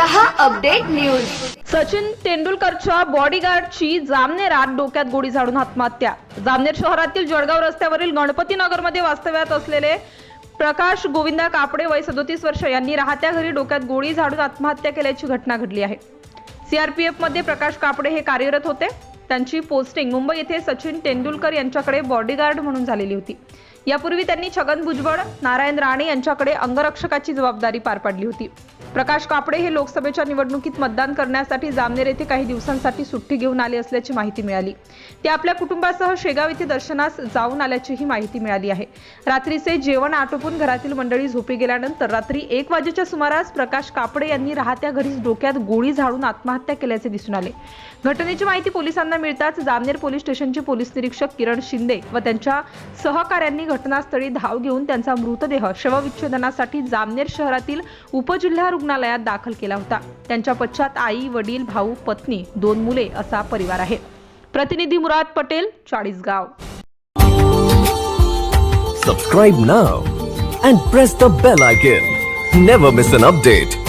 News. Sachin तेंडुलकरच्या बॉडीगार्डची जामनेरात डोक्यात गोळी झाडून आत्महत्या. जामनेर शहरातील जळगाव रस्त्यावरील गणपती नगरमध्ये वास्तव्यात असलेले प्रकाश गोविंदा कापडे वय सदोतीस वर्ष यांनी राहत्या घरी डोक्यात गोळी झाडून आत्महत्या केल्याची घटना घडली आहे. सीआरपीएफमध्ये प्रकाश कापडे हे कार्यरत होते. त्यांची पोस्टिंग मुंबई येथे सचिन तेंडुलकर यांच्याकडे बॉडीगार्ड म्हणून झालेली होती. यापूर्वी त्यांनी छगन भुजबळ नारायण राणे यांच्याकडे अंगरक्षकाची जबाबदारी पार पाडली होती. प्रकाश कापडे हे लोकसभेच्या निवडणुकीत मतदान करण्यासाठी जामनेर येथे काही दिवसांसाठी सुट्टी घेऊन आले असल्याची माहिती मिळाली. ते आपल्या कुटुंबासह शेगाव येथे दर्शनास जाऊन आल्याचीही माहिती मिळाली आहे. रात्रीचे जेवण आटोपून घरातील मंडळी झोपी गेल्यानंतर रात्री एक वाजेच्या सुमारास प्रकाश कापडे यांनी राहत्या घरीच डोक्यात गोळी झाडून आत्महत्या केल्याचे दिसून आले. घटनेची माहिती पोलिसांना मिळताच जामनेर पोलीस स्टेशनचे पोलीस निरीक्षक किरण शिंदे व त्यांच्या सहकाऱ्यांनी घटनास्थळी धाव घेऊन त्यांचा मृतदेह शवविच्छेदनासाठी जामनेर शहरातील उपजिल्हा रुग्णालयात दाखल केला होता. त्यांच्या पश्चात आई वडील भाऊ पत्नी दोन मुले असा परिवार आहे. प्रतिनिधी Murad Patel Chalisgaon. Subscribe now and press the bell icon never miss an update